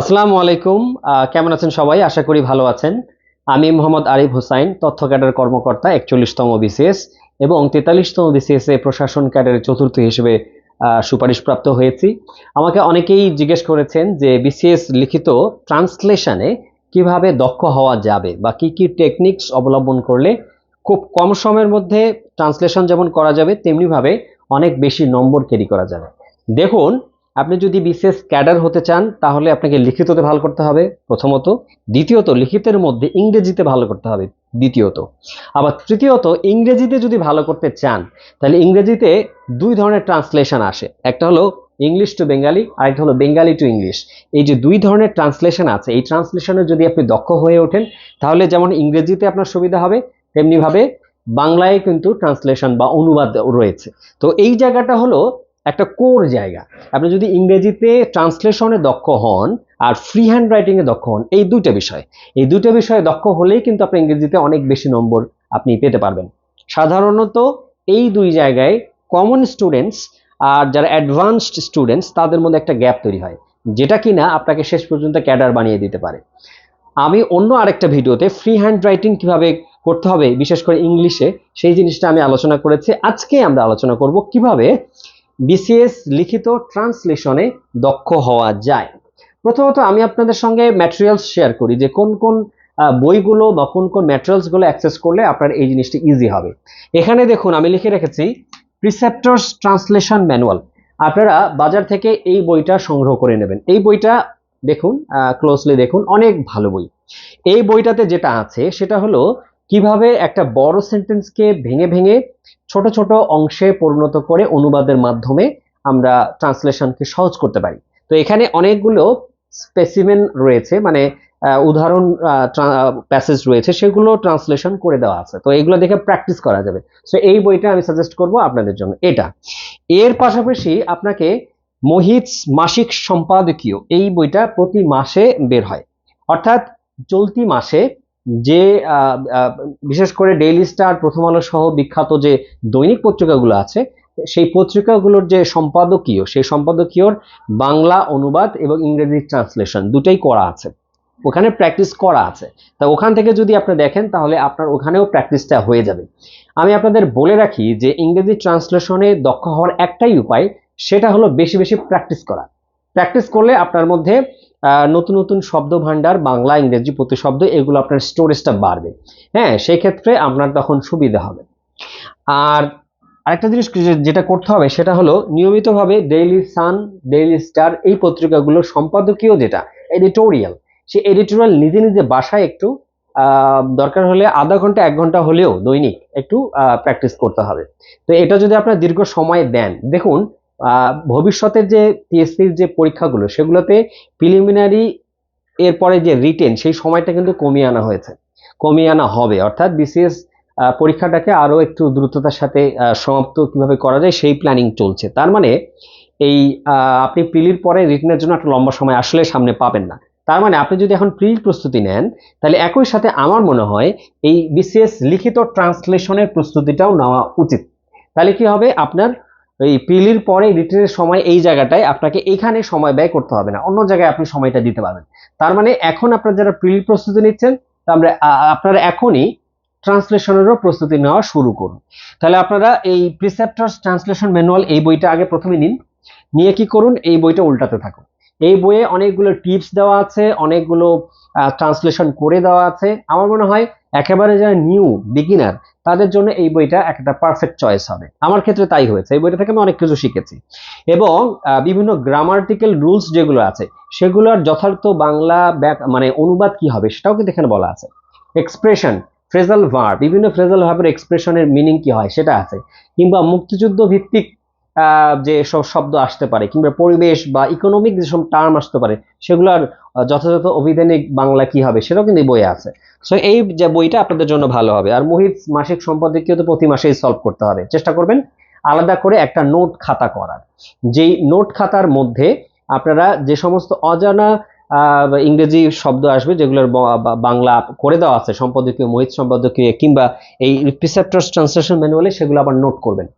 আসসালামু আলাইকুম। কেমন আছেন সবাই? আশা করি ভালো আছেন। আমি মোহাম্মদ আরিফ হুসাইন, তথ্য ক্যাডার কর্মকর্তা, একচল্লিশতম বিসিএস এবং তেতাল্লিশতম বিসিএস এ প্রশাসন ক্যাডারের চতুর্থ হিসেবে সুপারিশপ্রাপ্ত হয়েছি। আমাকে অনেকেই জিজ্ঞেস করেছেন যে বিসিএস লিখিত ট্রান্সলেশনে কীভাবে দক্ষ হওয়া যাবে বা কি কি টেকনিক্স অবলম্বন করলে খুব কম সময়ের মধ্যে ট্রান্সলেশন যেমন করা যাবে, তেমনিভাবে অনেক বেশি নম্বর ক্যারি করা যাবে। দেখুন আপনি যদি বিশেষ ক্যাডার হতে চান, তাহলে আপনাকে লিখিততে ভালো করতে হবে। প্রথমত। দ্বিতীয়ত, লিখিতের মধ্যে ইংরেজিতে ভালো করতে হবে। দ্বিতীয়ত। আবার তৃতীয়ত, ইংরেজিতে যদি ভালো করতে চান, তাহলে ইংরেজিতে দুই ধরনের ট্রান্সলেশন আসে। একটা হলো ইংলিশ টু বেঙ্গালি আর একটা হলো বেঙ্গালি টু ইংলিশ। এই যে দুই ধরনের ট্রান্সলেশন আছে, এই ট্রান্সলেশনে যদি আপনি দক্ষ হয়ে ওঠেন, তাহলে যেমন ইংরেজিতে আপনার সুবিধা হবে, তেমনিভাবে বাংলায় কিন্তু ট্রান্সলেশন বা অনুবাদ রয়েছে। তো এই জায়গাটা হলো একটা কোর জায়গা। আপনি যদি ইংরেজিতে ট্রান্সলেশনে দক্ষ হন আর ফ্রি হ্যান্ড রাইটিংয়ে দক্ষ হন, এই দুইটা বিষয়। এই দুইটা বিষয়ে দক্ষ হলেই কিন্তু আপনি ইংরেজিতে অনেক বেশি নম্বর আপনি পেতে পারবেন। সাধারণত এই দুই জায়গায় কমন স্টুডেন্টস আর যারা অ্যাডভান্সড স্টুডেন্টস তাদের মধ্যে একটা গ্যাপ তৈরি হয়, যেটা কিনা আপনাকে শেষ পর্যন্ত ক্যাডার বানিয়ে দিতে পারে। আমি অন্য আরেকটা ভিডিওতে ফ্রি হ্যান্ড রাইটিং কীভাবে করতে হবে, বিশেষ করে ইংলিশে, সেই জিনিসটা আমি আলোচনা করেছি। আজকে আমরা আলোচনা করব কীভাবে বিসিএস লিখিত ট্রান্সলেশনে দক্ষ হওয়া যায়। প্রথমত আমি আপনাদের সঙ্গে ম্যাটেরিয়ালস শেয়ার করি যে কোন কোন বইগুলো বা কোন কোন ম্যাটেরিয়ালসগুলো অ্যাক্সেস করলে আপনার এই জিনিসটি ইজি হবে। এখানে দেখুন আমি লিখে রেখেছি প্রিসেপ্টরস ট্রান্সলেশন ম্যানুয়াল আপনারা বাজার থেকে এই বইটা সংগ্রহ করে নেবেন। এই বইটা দেখুন ক্লোজলি দেখুন, অনেক ভালো বই। এই বইটাতে যেটা আছে সেটা হলো কীভাবে একটা বড় সেন্টেন্সকে ভেঙে ভেঙে ছোট ছোট অংশে পরিণত করে অনুবাদের মাধ্যমে আমরা ট্রান্সলেশনকে সহজ করতে পারি? তো এখানে অনেকগুলো স্পেসিমেন রয়েছে মানে উদাহরণ প্যাসেজ রয়েছে, সেগুলো ট্রান্সলেশন করে দেওয়া আছে। তো এগুলো দেখে প্র্যাকটিস করা যাবে। সো এই বইটা আমি সাজেস্ট করব আপনাদের জন্য। এটা। এর পাশাপাশি আপনাকে মোহিত মাসিক সম্পাদকীয় এই বইটা প্রতি মাসে বের হয়। অর্থাৎ চলতি মাসে যে বিশেষ করে ডেইলি স্টার প্রথম আলো সহ বিখ্যাত যে দৈনিক পত্রিকাগুলো আছে, সেই পত্রিকাগুলোর যে সম্পাদকীয়, সেই সম্পাদকীয়র বাংলা অনুবাদ এবং ইংরেজি ট্রান্সলেশন দুটাই করা আছে। ওখানে প্র্যাকটিস করা আছে। তা ওখান থেকে যদি আপনি দেখেন, তাহলে আপনার ওখানেও প্র্যাকটিসটা হয়ে যাবে। আমি আপনাদের বলে রাখি যে ইংরেজি ট্রান্সলেশনে দক্ষ হওয়ার একটাই উপায়, সেটা হলো বেশি বেশি প্র্যাকটিস করা। প্র্যাকটিস করলে আপনার মধ্যে নতুন নতুন শব্দ ভাণ্ডার বাংলা, ইংরেজি প্রতিশব্দ, এগুলো আপনার স্টোরেজটা বাড়বে। হ্যাঁ সেই ক্ষেত্রে আপনার তখন সুবিধা হবে। আর আরেকটা জিনিস যেটা করতে হবে, সেটা হলো নিয়মিতভাবে ডেইলি সান ডেইলি স্টার এই পত্রিকাগুলো সম্পাদকীয় যেটা এডিটোরিয়াল সেই এডিটোরিয়াল নিজে নিজে বাসায় একটু দরকার হলে আধা ঘণ্টা, এক ঘণ্টা হলেও দৈনিক একটু প্র্যাকটিস করতে হবে। তো এটা যদি আপনার দীর্ঘ সময় দেন, দেখুন ভবিষ্যতের যে টিএসসির যে পরীক্ষাগুলো, সেগুলোতে প্রিলিমিনারি এরপরে যে রিটেন সেই সময়টা কিন্তু কমিয়ে আনা হয়েছে। কমিয়ে আনা হবে, অর্থাৎ বিসিএস পরীক্ষাটাকে আরও একটু দ্রুততার সাথে সমাপ্ত কীভাবে করা যায়, সেই প্ল্যানিং চলছে। তার মানে এই আপনি প্রিলির পরে রিটেনের জন্য একটা লম্বা সময় আসলে সামনে পাবেন না। তার মানে আপনি যদি এখন প্রিল প্রস্তুতি নেন, তাহলে একই সাথে আমার মনে হয়, এই বিসিএস লিখিত ট্রান্সলেশনের প্রস্তুতিটাও নেওয়া উচিত। তাহলে কি হবে? আপনার এই পিলির পরে রিটেনের সময় এই জায়গাটায় আপনাকে এখানে সময় ব্যয় করতে হবে না, অন্য জায়গায় আপনি সময়টা দিতে পারবেন। তার মানে এখন আপনারা যারা পিলির প্রস্তুতি নিচ্ছেন আমরা আপনারা এখনই ট্রান্সলেশনেরও প্রস্তুতি নেওয়া শুরু করুন। তাহলে আপনারা এই প্রিসেপ্টার্স ট্রান্সলেশন ম্যানুয়াল এই বইটা আগে প্রথমে নিন, নিয়ে কি করুন? এই বইটা উল্টাতে থাকুন। এই বইয়ে অনেকগুলো টিপস দেওয়া আছে, অনেকগুলো ট্রান্সলেশন করে দেওয়া আছে। আমার মনে হয় একেবারে যারা নিউ বিগিনার তাদের জন্য এই বইটা একটা পারফেক্ট চয়েস হবে। আমার ক্ষেত্রে তাই হয়েছে। এই বইটা থেকে আমি অনেক কিছু শিখেছি। এবং বিভিন্ন গ্রামার্টিক্যাল রুলস যেগুলো আছে, সেগুলোর যথার্থ বাংলা মানে অনুবাদ কি হবে সেটাও কিন্তু এখানে বলা আছে। এক্সপ্রেশন ফ্রেজাল ভার বিভিন্ন ফ্রেজাল ভাবের এক্সপ্রেশনের মিনিং কি হয় সেটা আছে। কিংবা মুক্তিযুদ্ধ ভিত্তিক যে সব শব্দ আসতে পারে কিংবা পরিবেশ বা ইকোনমিক যেসব টার্ম আসতে পারে, সেগুলোর যথাযথ অভিধানিক বাংলা কি হবে সেটাও কিন্তু বইয়ে আছে। সো এই যে বইটা আপনাদের জন্য ভালো হবে। আর মোহিত মাসিক সম্পাদকীয় তো প্রতি মাসেই সলভ করতে হবে? চেষ্টা করবেন আলাদা করে একটা নোট খাতা করার। যেই নোট খাতার মধ্যে আপনারা যে সমস্ত অজানা ইংরেজি শব্দ আসবে, যেগুলোর বাংলা করে দেওয়া আছে, সম্পাদকীয়, মোহিত সম্পাদকীয়, কিংবা এই প্রিসেপ্টার্স ট্রান্সলেশন ম্যানুয়ালে সেগুলো আবার নোট করবেন।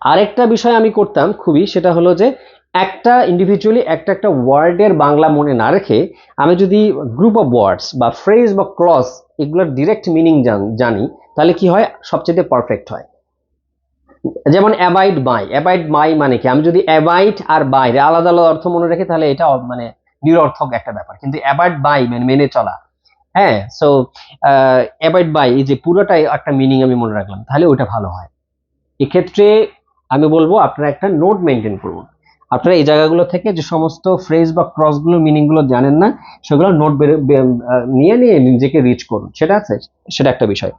আরেকটা বিষয় আমি করতাম খুবই, সেটা হলো যে একটা ইন্ডিভিজুয়ালি একটা একটা ওয়ার্ডের বাংলা মনে না রেখে আমি যদি গ্রুপ অফ ওয়ার্ডস বা ফ্রেজ বা ক্লস এগুলোর ডিরেক্ট মিনিং জানি তাহলে কি হয়? সবচেয়ে পারফেক্ট হয়। যেমন অ্যাবাইড বাই অ্যাবাইড বাই মানে কি? আমি যদি অ্যাবাইড আর বাইরে আলাদা আলাদা অর্থ মনে রেখে, তাহলে এটা মানে নিরর্থক একটা ব্যাপার। কিন্তু অ্যাবাইড বাই মানে মেনে চলা। হ্যাঁ সো অ্যাবাইড বাই এই যে পুরোটাই একটা মিনিং আমি মনে রাখলাম, তাহলে ওটা ভালো হয়। এক্ষেত্রে আমি বলব আপনারা একটা নোট মেনটেন করুন। আপনারা এই জায়গাগুলো থেকে যে সমস্ত ফ্রেজ বা ক্রসগুলো মিনিংগুলো জানেন না, সেগুলো নোট নিয়ে নিয়ে নিজেকে রিচ করুন। সেটা আছে, সেটা একটা বিষয়।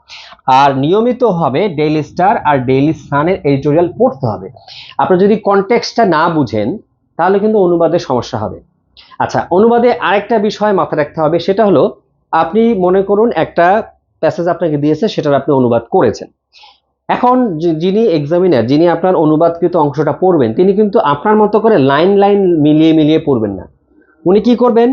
আর নিয়মিত হবে ডেইলি স্টার আর ডেইলি সানের এডিটোরিয়াল পড়তে হবে। আপনারা যদি কনটেক্সটটা না বুঝেন, তাহলে কিন্তু অনুবাদে সমস্যা হবে। আচ্ছা অনুবাদে আরেকটা বিষয় মাথায় রাখতে হবে, সেটা হলো আপনি মনে করুন একটা প্যাসেজ আপনাকে দিয়েছে, সেটার আপনি অনুবাদ করেছেন। এখন যিনি এক্সামিনার যিনি আপনার অনুবাদকৃত অংশটা পড়বেন, তিনি কিন্তু আপনার মতো করে লাইন লাইন মিলিয়ে মিলিয়ে পড়বেন না। উনি কি করবেন?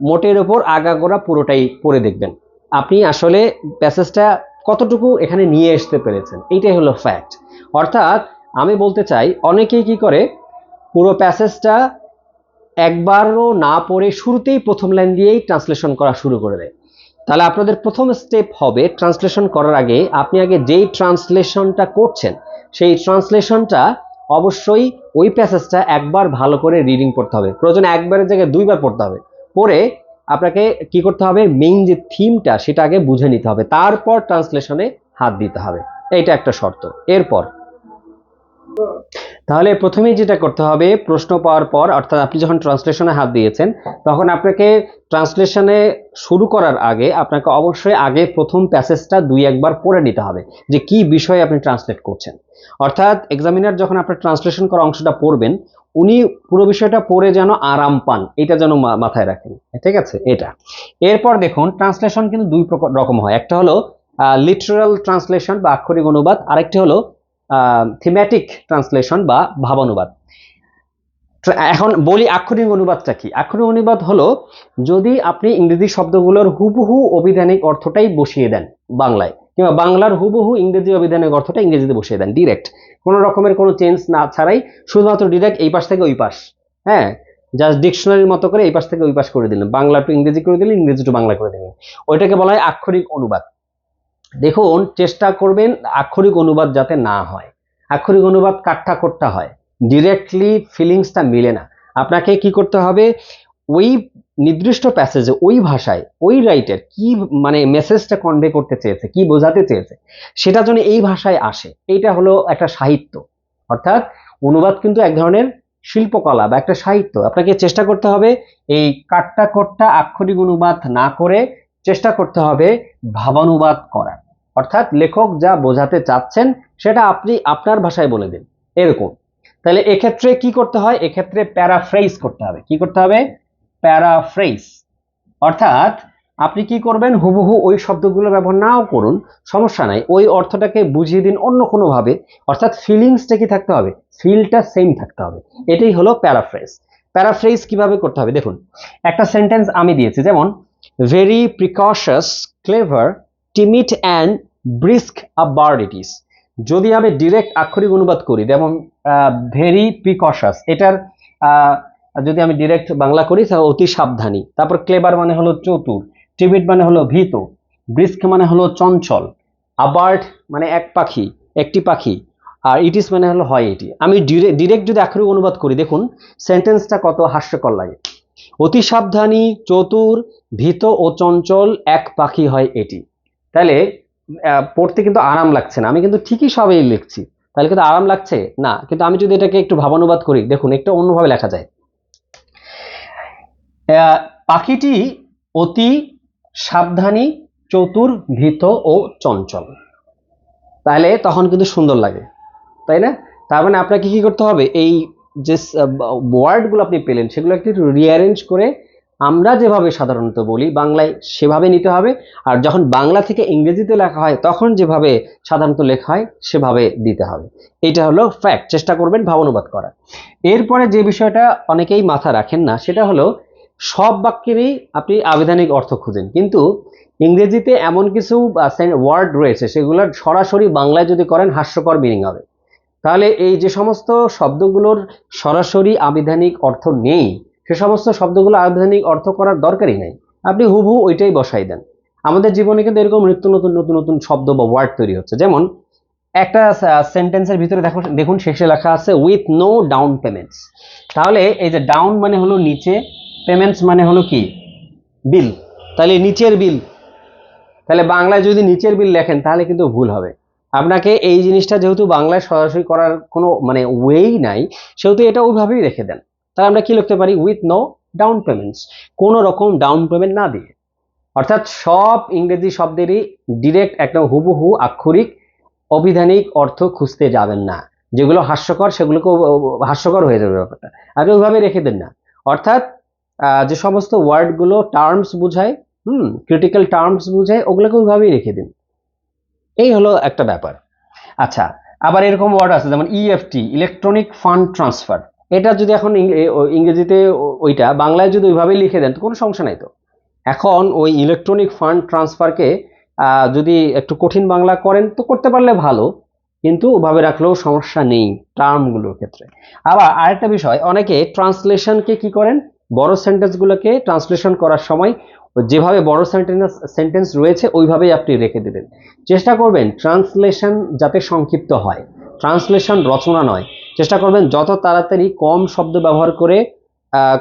মোটের ওপর আগাগোড়া পুরোটাই পড়ে দেখবেন। আপনি আসলে প্যাসেজটা কতটুকু এখানে নিয়ে আসতে পেরেছেন? এইটাই হলো ফ্যাক্ট অর্থাৎ আমি বলতে চাই, অনেকেই কি করে? পুরো প্যাসেজটা একবারও না পড়ে শুরুতেই প্রথম লাইন দিয়েই ট্রান্সলেশন করা শুরু করে দেয়। তাহলে আপনাদের প্রথম স্টেপ হবে ট্রান্সলেশন করার আগে আপনি আগে যেই ট্রান্সলেশনটা করছেন, সেই ট্রান্সলেশনটা অবশ্যই ওই প্যাসেজটা একবার ভালো করে রিডিং করতে হবে। প্রয়োজন একবারের জায়গায় দুইবার পড়তে হবে। পড়ে আপনাকে কি করতে হবে? মেইন যে থিমটা সেটা আগে বুঝে নিতে হবে। তারপর ট্রান্সলেশনে হাত দিতে হবে। এইটা একটা শর্ত। এরপর তাহলে প্রথমেই যেটা করতে হবে, প্রশ্ন পাওয়ার পর, অর্থাৎ আপনি যখন ট্রান্সলেশনে হাত দিয়েছেন, তখন আপনাকে ট্রান্সলেশনে শুরু করার আগে আপনাকে অবশ্যই আগে প্রথম প্যাসেজটা দুই একবার পড়ে নিতে হবে যে কি বিষয়ে আপনি ট্রান্সলেট করছেন। অর্থাৎ এক্সামিনার যখন আপনার ট্রান্সলেশন করা অংশটা পড়বেন, উনি পুরো বিষয়টা পড়ে যেন আরাম পান, এটা যেন মাথায় রাখেন। ঠিক আছে? এটা। এরপর দেখুন ট্রান্সলেশন কিন্তু দুই রকম হয়। একটা হলো লিটারাল ট্রান্সলেশন বা আক্ষরিক অনুবাদ, আরেকটি হলো থিম্যাটিক ট্রান্সলেশন বা ভাবানুবাদ। এখন বলি আক্ষরিক অনুবাদটা কি? আক্ষরিক অনুবাদ হলো, যদি আপনি ইংরেজি শব্দগুলোর হুবহু অভিধানিক অর্থটাই বসিয়ে দেন বাংলায়, কিংবা বাংলার হুবহু ইংরেজি অভিধানিক অর্থটা ইংরেজিতে বসিয়ে দেন ডিরেক্ট কোনো রকমের কোনো চেঞ্জ না ছাড়াই শুধুমাত্র ডিরেক্ট এই পাশ থেকে ওই পাশ হ্যাঁ? জাস্ট ডিকশনারির মতো করে এই পাশ থেকে ওই পাশ করে দিলেন। বাংলা টু ইংরেজি করে দিলেন, ইংরেজি টু বাংলা করে দিলেন। ওইটাকে বলা হয় আক্ষরিক অনুবাদ। দেখুন, চেষ্টা করবেন আক্ষরিক অনুবাদ যাতে না হয়। আক্ষরিক অনুবাদ কাট্টা কোট্টা হয়। ডিরেক্টলি ফিলিংসটা মিলে না। আপনাকে কি করতে হবে? ওই নির্দিষ্ট প্যাসেজে ওই ভাষায়, ওই রাইটার কি মানে মেসেজটা কনভে করতে চেয়েছে, কি বোঝাতে চেয়েছে, সেটা যেন এই ভাষায় আসে। এইটা হলো একটা সাহিত্য। অর্থাৎ অনুবাদ কিন্তু এক ধরনের শিল্পকলা বা একটা সাহিত্য। আপনাকে চেষ্টা করতে হবে এই কাট্টা কোট্টা আক্ষরিক অনুবাদ না করে, চেষ্টা করতে হবে ভাবানুবাদ করার। অর্থাৎ লেখক যা বোঝাতে চাচ্ছেন সেটা আপনি আপনার ভাষায় বলে দিন। এরকম। তাহলে এক্ষেত্রে কি করতে হয়? এক্ষেত্রে প্যারাফ্রেজ করতে হবে। কি করতে হবে? প্যারাফ্রেজ অর্থাৎ আপনি কি করবেন? হুবহু ওই শব্দগুলো ব্যবহার নাও করুন, সমস্যা নাই। ওই অর্থটাকে বুঝিয়ে দিন অন্য কোনোভাবে। অর্থাৎ ফিলিংসটা কি থাকতে হবে? ফিলটা সেম থাকতে হবে। এটাই হলো প্যারাফ্রেজ প্যারাফ্রেজ কীভাবে করতে হবে? দেখুন, একটা সেন্টেন্স আমি দিয়েছি। যেমন very precocious clever timid and brisk a bird it is যদি আমি ডিরেক্ট আক্ষরিক অনুবাদ করি, যেমন ভেরি প্রিকশাস এটার যদি আমি ডিরেক্ট বাংলা করি, তাহলে অতি সাবধানী। তারপর ক্লেবার মানে হলো চতুর টিমিট মানে হলো ভীত ব্রিস্ক মানে হলো চঞ্চল আবার্ড মানে এক পাখি, একটি পাখি, আর ইট ইটিস মানে হলো হয় এটি। আমি ডিরেক্ট যদি আক্ষরিক অনুবাদ করি, দেখুন সেন্টেন্সটা কত হাস্যকর লাগে। অতি সাবধানী, চতুর, ভীত ও চঞ্চল, এক পাখি হয় এটি। তাহলে পড়তে কিন্তু আরাম লাগছে না। আমি কিন্তু ঠিকই সবই লিখছি। তাহলে কিন্তু আরাম লাগছে? না, কিন্তু আমি যদি এটাকে একটু ভাবানুবাদ করি, দেখুন, একটু অন্যভাবে লেখা যায়। পাখিটি অতি সাবধানী, চতুর, ভীত ও চঞ্চল। তাহলে তখন কিন্তু সুন্দর লাগে, তাই না? তার মানে আপনাকে কি করতে হবে? এই যে ওয়ার্ডগুলো আপনি পেলেন, সেগুলো একটু রিঅ্যারেঞ্জ করে আমরা যেভাবে সাধারণত বলি, বাংলায় সেভাবে নিতে হবে। আর যখন বাংলা থেকে ইংরেজিতে লেখা হয়, তখন যেভাবে সাধারণত লেখা হয়, সেভাবে দিতে হবে। এটা হলো ফ্যাক্ট চেষ্টা করবেন ভাবানুবাদ করা এরপরে যে বিষয়টা অনেকেই মাথা রাখেন না, সেটা হলো সব বাক্যেরই আপনি আবেদনিক অর্থ খুঁজেন। কিন্তু ইংরেজিতে এমন কিছু ওয়ার্ড রয়েছে, সেগুলোর সরাসরি বাংলায় যদি করেন, হাস্যকর মিনিং হবে। তাহলে এই যে সমস্ত শব্দগুলোর সরাসরি আবিধানিক অর্থ নেই সে সমস্ত শব্দগুলো আবিধানিক অর্থ করার দরকারই নেই। আপনি হুবহু ওইটাই বসাই দেন। আমাদের জীবনে কিন্তু এরকম নিত্য নতুন নতুন নতুন শব্দ বা ওয়ার্ড তৈরি হচ্ছে। যেমন একটা সেন্টেন্সের ভিতরে দেখো, দেখুন, শেষে লেখা আছে উইথ নো ডাউন পেমেন্টস তাহলে এই যে ডাউন মানে হলো নিচে পেমেন্টস মানে হলো কি? বিল তাহলে নিচের বিল তাহলে বাংলায় যদি নিচের বিল লেখেন, তাহলে কিন্তু ভুল হবে। আপনাকে এই জিনিসটা যেহেতু বাংলায় সরাসরি করার কোনো মানে ওয়েই নাই, সেহেতু এটা ওইভাবেই রেখে দেন। তাহলে আমরা কি লিখতে পারি? উইথ নো ডাউন পেমেন্টস কোনো রকম ডাউন পেমেন্ট না দিয়ে। অর্থাৎ সব ইংরেজি শব্দেরই ডিরেক্ট একটা হুবহু আক্ষরিক অবিধানিক অর্থ খুঁজতে যাবেন না। যেগুলো হাস্যকর, সেগুলোকে হাস্যকর হয়ে যাবে ব্যাপারটা। আপনি ওইভাবে রেখে দেন না। অর্থাৎ যে সমস্ত ওয়ার্ডগুলো টার্মস বোঝায়, হুম ক্রিটিক্যাল টার্মস বোঝায়, ওগুলোকে ওইভাবেই রেখে দিন। এই হলো একটা ব্যাপার। আচ্ছা আবার এরকম ওয়ার্ড আছে যেমন ইএফটি ইলেকট্রনিক ফান্ড ট্রান্সফার এটা যদি এখন ইংরেজিতে ওইটা, বাংলায় যদি ওইভাবেই লিখে দেন, তো কোনো সমস্যা নাই তো। এখন ওই ইলেকট্রনিক ফান্ড ট্রান্সফারকে যদি একটু কঠিন বাংলা করেন, তো করতে পারলে ভালো, কিন্তু ওভাবে রাখলেও সমস্যা নেই টার্মগুলোর ক্ষেত্রে। আবার আরেকটা বিষয়, অনেকে ট্রান্সলেশনকে কি করেন? বড় সেন্টেন্সগুলোকে ট্রান্সলেশন করার সময়, যেভাবে বড় সেন্টেন্স সেন্টেন্স রয়েছে, ওইভাবেই আপনি রেখে দেবেন। চেষ্টা করবেন ট্রান্সলেশন যাতে সংক্ষিপ্ত হয়। ট্রান্সলেশন রচনা নয়। চেষ্টা করবেন যত তাড়াতাড়ি কম শব্দ ব্যবহার করে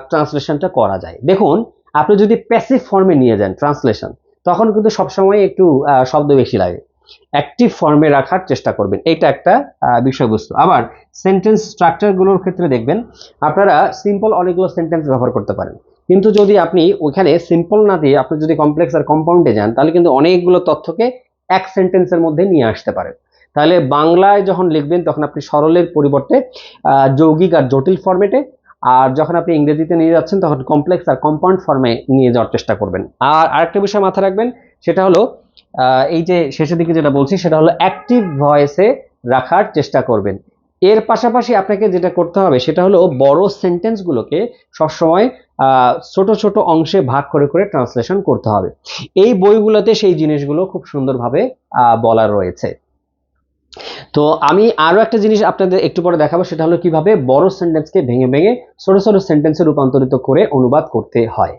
ট্রান্সলেশনটা করা যায়। দেখুন, আপনি যদি প্যাসিভ ফর্মে নিয়ে যান ট্রান্সলেশন, তখন কিন্তু সবসময় একটু শব্দ বেশি লাগে। অ্যাক্টিভ ফর্মে রাখার চেষ্টা করবেন। এটা একটা বিষয়বস্তু। আবার সেন্টেন্স স্ট্রাকচারগুলোর ক্ষেত্রে দেখবেন, আপনারা সিম্পল অনেকগুলো সেন্টেন্স ব্যবহার করতে পারেন। কিন্তু যদি আপনি ওইখানে সিম্পল না দিয়ে আপনি যদি কমপ্লেক্স আর কম্পাউন্ডে যান, তাহলে কিন্তু অনেকগুলো তথ্যকে এক সেন্টেন্সের মধ্যে নিয়ে আসতে পারেন। তাহলে বাংলায় যখন লিখবেন তখন আপনি সরলের পরিবর্তে যৌগিক আর জটিল ফরম্যাটে আর যখন আপনি ইংরেজিতে নিয়ে যাচ্ছেন তখন কমপ্লেক্স আর কম্পাউন্ড ফর্মে নিয়ে যাওয়ার চেষ্টা করবেন। আর আরেকটা বিষয় মাথায় রাখবেন, সেটা হলো এই যে শেষের দিকে যেটা বলছি, সেটা হলো অ্যাক্টিভ ভয়েসে রাখার চেষ্টা করবেন। এর পাশাপাশি আপনাকে যেটা করতে হবে, সেটা হলো বড় সেন্টেন্সগুলোকে সবসময় ছোট ছোট অংশে ভাগ করে করে ট্রান্সলেশন করতে হবে। এই বইগুলোতে সেই জিনিসগুলো খুব সুন্দরভাবে বলা রয়েছে। তো আমি আরও একটা জিনিস আপনাদের একটু পরে দেখাবো, সেটা হলো কীভাবে বড় সেন্টেন্সকে ভেঙে ভেঙে ছোট ছোট সেন্টেন্সে রূপান্তরিত করে অনুবাদ করতে হয়।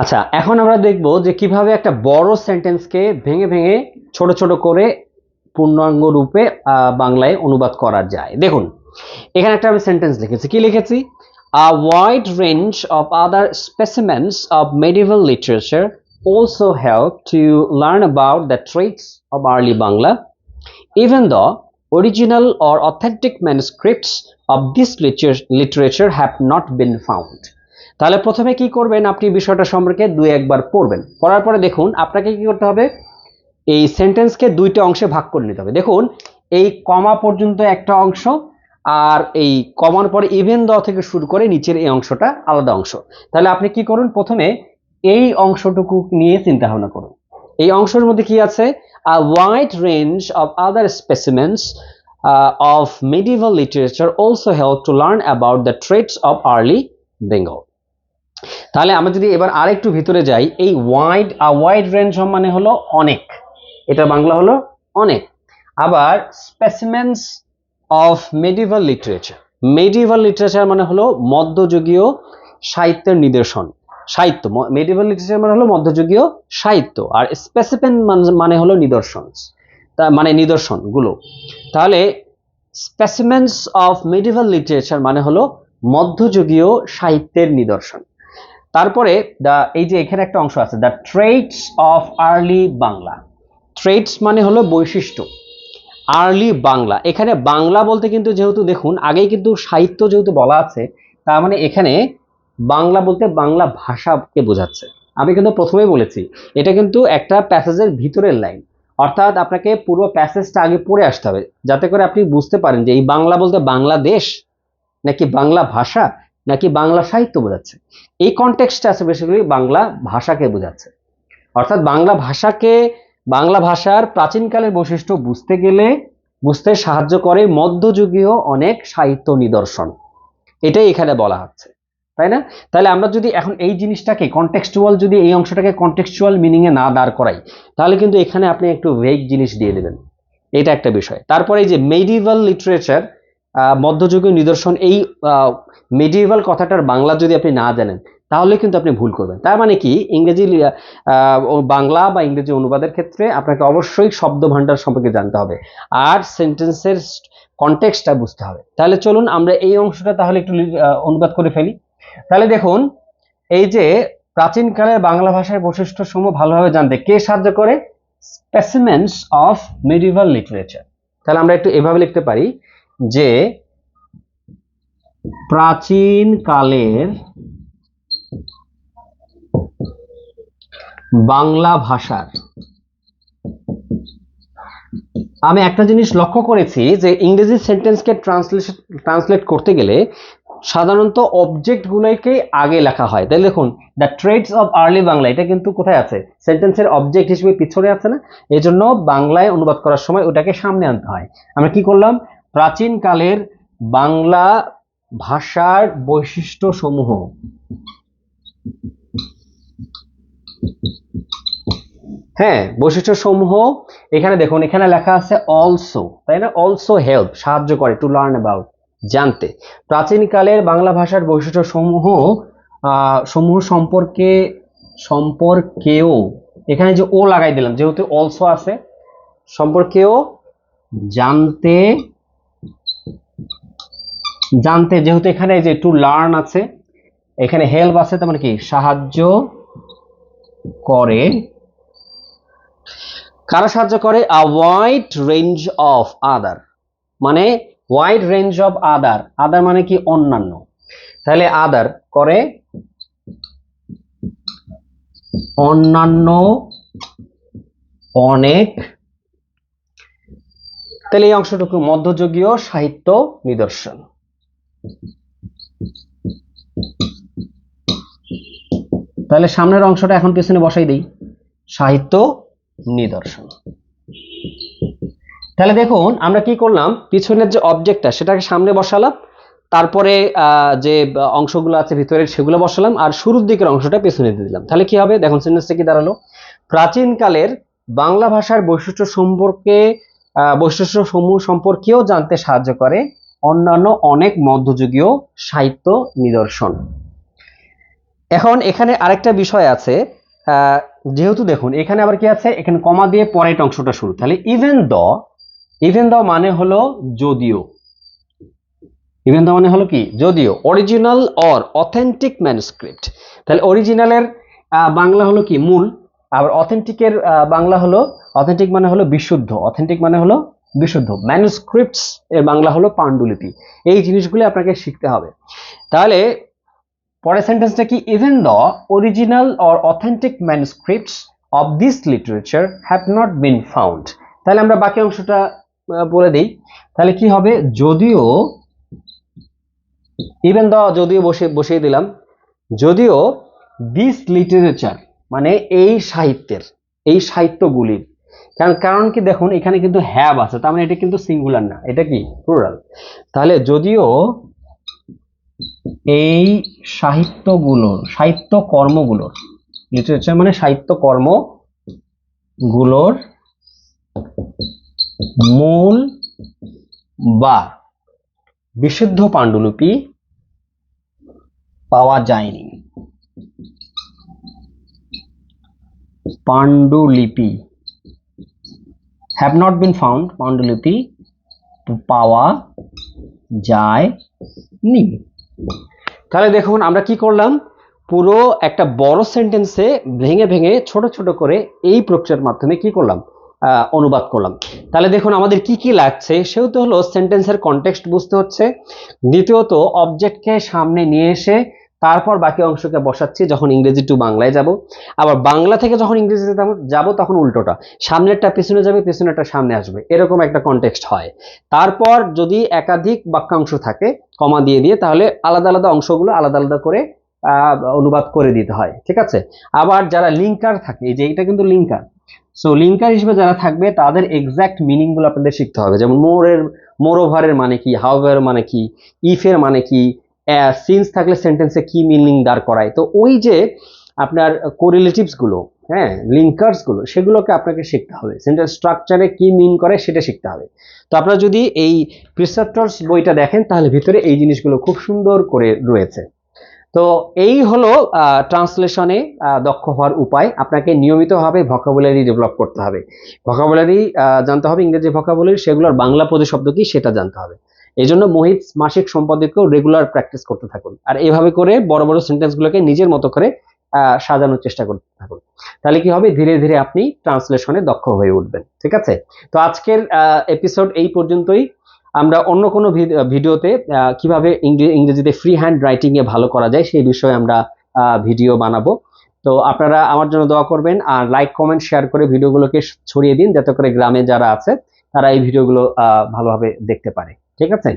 আচ্ছা এখন আমরা দেখব যে কীভাবে একটা বড় সেন্টেন্সকে ভেঙে ভেঙে ছোট ছোট করে পূর্ণাঙ্গ রূপে বাংলায় অনুবাদ করা যায়। দেখুন, এখানে একটা আমি সেন্টেন্স লিখেছি। কি লিখেছি? A wide range of other specimens of medieval literature also help to learn about the traits of early Bangla. Even though original or authentic manuscripts of this literature, have not been found. তাহলে প্রথমে কি করবেন আপনি বিষয়টা সম্পর্কে দুই একবার পড়বেন। পড়ার পরে দেখুন আপনাকে কি করতে হবে? এই সেন্টেন্সকে দুইটা অংশে ভাগ করে নিতে হবে। দেখুন এই কমা পর্যন্ত একটা অংশ আর এই কমার পরে ইভেন দেওয়া থেকে শুরু করে নিচের এই অংশটা আলাদা অংশ। তাহলে আপনি কি করুন প্রথমে এই অংশটুকু নিয়ে চিন্তা ভাবনা করুন। এই অংশের মধ্যে কি আছে? A wide range of other specimens uh, of medieval literature also help to learn about the traits of early Bengal. তাহলে আমরা যদি এবার আরেকটু ভিতরে যাই এই ওয়াইড আ ওয়াইড রেঞ্জ মানে হলো অনেক। এটা বাংলা হলো অনেক। আবার specimens of medieval literature medieval literature মানে হলো মধ্যযুগীয় সাহিত্যের নিদর্শন। সাহিত্য মেডিভাল লিটারেচার মানে হলো মধ্যযুগীয় সাহিত্য, আর স্পেসিফেন মানে হলো নিদর্শন, তা মানে নিদর্শনগুলো তাহলে স্পেসিমেন্স অফ মেডিভাল লিটারেচার মানে হলো মধ্যযুগীয় সাহিত্যের নিদর্শন। তারপরে দা এই যে এখানে একটা অংশ আছে the traits of early Bangla traits মানে হলো বৈশিষ্ট্য আর্লি বাংলা এখানে বাংলা বলতে কিন্তু যেহেতু দেখুন, আগেই কিন্তু সাহিত্য যেহেতু বলা আছে তার মানে এখানে বাংলা বলতে বাংলা ভাষাকে বোঝাচ্ছে। আমি কিন্তু প্রথমেই বলেছি, এটা কিন্তু একটা প্যাসেজের ভিতরের লাইন অর্থাৎ আপনাকে পুরো প্যাসেজটা আগে পড়ে আসতে হবে, যাতে করে আপনি বুঝতে পারেন যে এই বাংলা বলতে বাংলাদেশ, নাকি বাংলা ভাষা, নাকি বাংলা সাহিত্য বোঝাচ্ছে। এই কনটেক্সটটা আছে বেসিক্যালি বাংলা ভাষাকে বোঝাচ্ছে। অর্থাৎ বাংলা ভাষাকে, বাংলা ভাষার প্রাচীনকালের বৈশিষ্ট্য বুঝতে গেলে, বুঝতে সাহায্য করে মধ্যযুগীয় অনেক সাহিত্য নিদর্শন। এটাই এখানে বলা হচ্ছে। তাই না? তাহলে আমরা যদি এখন এই জিনিসটাকে কন্টেক্সচুয়াল যদি এই অংশটাকে কন্টেক্সচুয়াল মিনিং এ না দাঁড় করাই, তাহলে কিন্তু এখানে আপনি একটু ভেগ জিনিস দিয়ে দেবেন। এটা একটা বিষয়। তারপরে এই যে মেডিভাল লিটারেচার মধ্যযুগীয় নিদর্শন, এই মেডিভাল কথাটার বাংলা যদি আপনি না জানেন, তাহলে কিন্তু আপনি ভুল করবেন। তার মানে কি? ইংরেজি বাংলা বা ইংরেজি অনুবাদের ক্ষেত্রে আপনাকে অবশ্যই শব্দ ভাণ্ডার সম্পর্কে জানতে হবে। আর সেন্টেন্সের কনটেক্সটটা বুঝতে হবে। তাহলে চলুন আমরা এই অংশটা তাহলে একটু অনুবাদ করে ফেলি। তাহলে দেখুন, এই যে প্রাচীনকালের বাংলা ভাষার বৈশিষ্ট্য সমূহ ভালোভাবে জানতে, কে সাহায্য করে? স্পেসিমেন্টস অফ মেডিভাল লিটারেচার তাহলে আমরা একটু এভাবে লিখতে পারি যে প্রাচীন কালের বাংলা ভাষার, আমি একটা জিনিস লক্ষ্য করেছি যে ইংরেজি সেন্টেন্সকে ট্রান্সলেশন ট্রান্সলেট করতে গেলে সাধারণত অবজেক্টগুলোকে আগে লেখা হয়। তাই দেখুন the traits of early Bangla, এটা কিন্তু কোথায় আছে? সেন্টেন্সের অবজেক্ট হিসেবে পিছনে আছে না? এই জন্য বাংলায় অনুবাদ করার সময় ওটাকে সামনে আনতে হয়। আমরা কি করলাম? প্রাচীন কালের বাংলা ভাষার বৈশিষ্ট্য সমূহ হ্যাঁ বৈশিষ্ট্য সমূহ এখানে দেখুন, এখানে লেখা আছে অলসো তাই না? অলসো হেল্প সাহায্য করে টু লার্ন অ্যাবাউট জানতে। প্রাচীনকালের বাংলা ভাষার বৈশিষ্ট্য সমূহ সমূহ সম্পর্কে, সম্পর্কেও, এখানে যে ও লাগাই দিলাম, যেহেতু অলসো আছে, সম্পর্কেও জানতে জানতে, যেহেতু এখানে যে টু লার্ন আছে, এখানে হেল্প আছে, তার মানে কি? সাহায্য করে। কারা সাহায্য করে? A wide range of other মানে wide range of other other মানে কি অন্যান্য? তাহলে আদার করে অন্যান্য অনেক। তাহলে এই অংশটুকু মধ্যযুগীয় সাহিত্য নিদর্শন। তাহলে সামনের অংশটা এখন পিছনে বসাই দিই। সাহিত্য নিদর্শন। তাহলে দেখুন, আমরা কি করলাম? পিছনের যে অবজেক্টটা সেটাকে সামনে বসালাম, তারপরে যে অংশগুলো আছে ভিতরে সেগুলো বসালাম, আর শুরুর দিকের অংশটা পেছনে দিয়ে দিলাম। তাহলে কি হবে? দেখুন সেন্টেন্সটা কি দাঁড়াল? প্রাচীনকালের বাংলা ভাষার বৈশিষ্ট্য সম্পর্কে বৈশিষ্ট্য সমূহ সম্পর্কেও জানতে সাহায্য করে অন্যান্য অনেক মধ্যযুগীয় সাহিত্য নিদর্শন। এখন এখানে আরেকটা বিষয় আছে যেহেতু দেখুন, এখানে আবার কি আছে? এখানে কমা দিয়ে পরের অংশটা শুরু। তাহলে ইভেন দ ইভেন দ মানে হলো যদিও। ইভেন দ মানে হলো কি? যদিও। অরিজিনাল অর অথেন্টিক ম্যানুস্ক্রিপ্ট তাহলে অরিজিনালের বাংলা হলো কি? মূল। আবার অথেন্টিকের বাংলা হলো অথেন্টিক মানে হলো বিশুদ্ধ। অথেন্টিক মানে হলো বিশুদ্ধ। ম্যানুস্ক্রিপ্টস এর বাংলা হলো পাণ্ডুলিপি। এই জিনিসগুলি আপনাকে শিখতে হবে। তাহলে পরের সেন্টেন্সটা কি? Even the original or authentic manuscripts of this literature have not been found তাহলে আমরা বাকি অংশটা বলে দিই। তাহলে কি হবে? যদিও ইভেন দ্য যদিও বসে, বসিয়ে দিলাম, যদিও দিস লিটারেচার মানে এই সাহিত্যের, এই সাহিত্যগুলির, কারণ কারণ কি দেখুন, এখানে কিন্তু হ্যাভ আছে, তার মানে এটা কিন্তু সিঙ্গুলার না, এটা কি? প্লুরাল তাহলে যদিও এই সাহিত্যগুলোর সাহিত্য কর্মগুলোর লিটারেচার মানে সাহিত্য কর্মগুলোর মূল বা বিশুদ্ধ পাণ্ডুলিপি পাওয়া যায়নি। পাণ্ডুলিপি হ্যাভ নট বিন ফাউন্ড পাণ্ডুলিপি পাওয়া যায়নি। তাহলে দেখুন আমরা কি করলাম? পুরো একটা বড় সেন্টেন্সে ভেঙে ভেঙে ছোট ছোট করে এই প্রক্রিয়ার মাধ্যমে কি করলাম? অনুবাদ করলাম। তাহলে দেখুন আমাদের কি কি লাগছে। সেহেতু হলো সেন্টেন্সের কনটেক্সট বুঝতে হচ্ছে। দ্বিতীয়ত অবজেক্টকে সামনে নিয়ে এসে তারপর বাকি অংশকে বসাচ্ছি, যখন ইংরেজি টু বাংলায় যাব। আবার বাংলা থেকে যখন ইংরেজিতে যাব তখন উল্টোটা। সামনেরটা পিছনে যাবে, পিছনেরটা সামনে আসবে। এরকম একটা কনটেক্সট হয়। তারপর যদি একাধিক বাক্যাংশ থাকে কমা দিয়ে দিয়ে, তাহলে আলাদা আলাদা অংশগুলো আলাদা আলাদা করে অনুবাদ করে দিতে হয়। ঠিক আছে? আবার যারা লিঙ্কার থাকে যে এটা কিন্তু লিঙ্কার সো লিঙ্কার হিসেবে যারা থাকবে, তাদের এক্স্যাক্ট মিনিংগুলো আপনাদের শিখতে হবে। যেমন মোরের মোর ওভারের মানে কি হাউভার মানে কি, ইফের মানে কি সিন্স থাকলে সেন্টেন্সে কি মিনিং দাঁড় করায়। তো ওই যে আপনার কোরিলেটিভসগুলো হ্যাঁ লিঙ্কার্সগুলো, সেগুলোকে আপনাকে শিখতে হবে। সেন্টেন্স স্ট্রাকচারে কি মিন করে সেটা শিখতে হবে। তো আপনারা যদি এই প্রিসেপ্টরস বইটা দেখেন, তাহলে ভিতরে এই জিনিসগুলো খুব সুন্দর করে রয়েছে। তো এই হলো ট্রান্সলেশনে দক্ষ হওয়ার উপায়। আপনাকে নিয়মিতভাবে ভকাবুলারি ডেভেলপ করতে হবে। ভকাবুলারি জানতে হবে, ইংরেজি ভকাবুলারি সেগুলোর বাংলা প্রতিশব্দ কি সেটা জানতে হবে। এই জন্য মোহিত মাসিক সম্পাদককেও রেগুলার প্র্যাকটিস করতে থাকুন। আর এইভাবে করে বড় বড় সেন্টেন্সগুলোকে নিজের মতো করে সাজানোর চেষ্টা করতে থাকুন। তাহলে কি হবে? ধীরে ধীরে আপনি ট্রান্সলেশনে দক্ষ হয়ে উঠবেন। ঠিক আছে? তো আজকের এপিসোড এই পর্যন্তই। আমরা অন্য কোনো ভিড- ভিডিওতে কীভাবে ইংরে- ইংরেজিতে ফ্রি হ্যান্ড রাইটিং এ ভালো করা যায় সেই বিষয়ে আমরা ভিডিও বানাবো। তো আপনারা আমার জন্য দোয়া করবেন আর লাইক কমেন্ট শেয়ার করে ভিডিওগুলোকে ছড়িয়ে দিন যাতে করে গ্রামে যারা আছে, তারা এই ভিডিওগুলো ভালোভাবে দেখতে পারে। ঠিক আছে?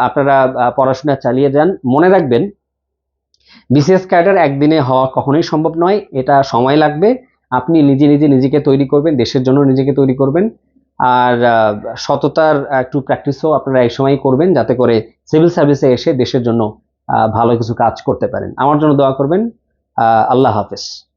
আপনারা পড়াশোনা চালিয়ে যান। মনে রাখবেন বিসিএস ক্যাডার একদিনে হওয়া কখনোই সম্ভব নয়। এটা সময় লাগবে। আপনি নিজে নিজে নিজেকে তৈরি করবেন, দেশের জন্য নিজেকে তৈরি করবেন। আর সততার একটু প্র্যাকটিসও আপনারা এই সময় করবেন যাতে করে সিভিল সার্ভিসে এসে দেশের জন্য ভালো কিছু কাজ করতে পারেন। আমার জন্য দোয়া করবেন। আল্লাহ হাফেজ।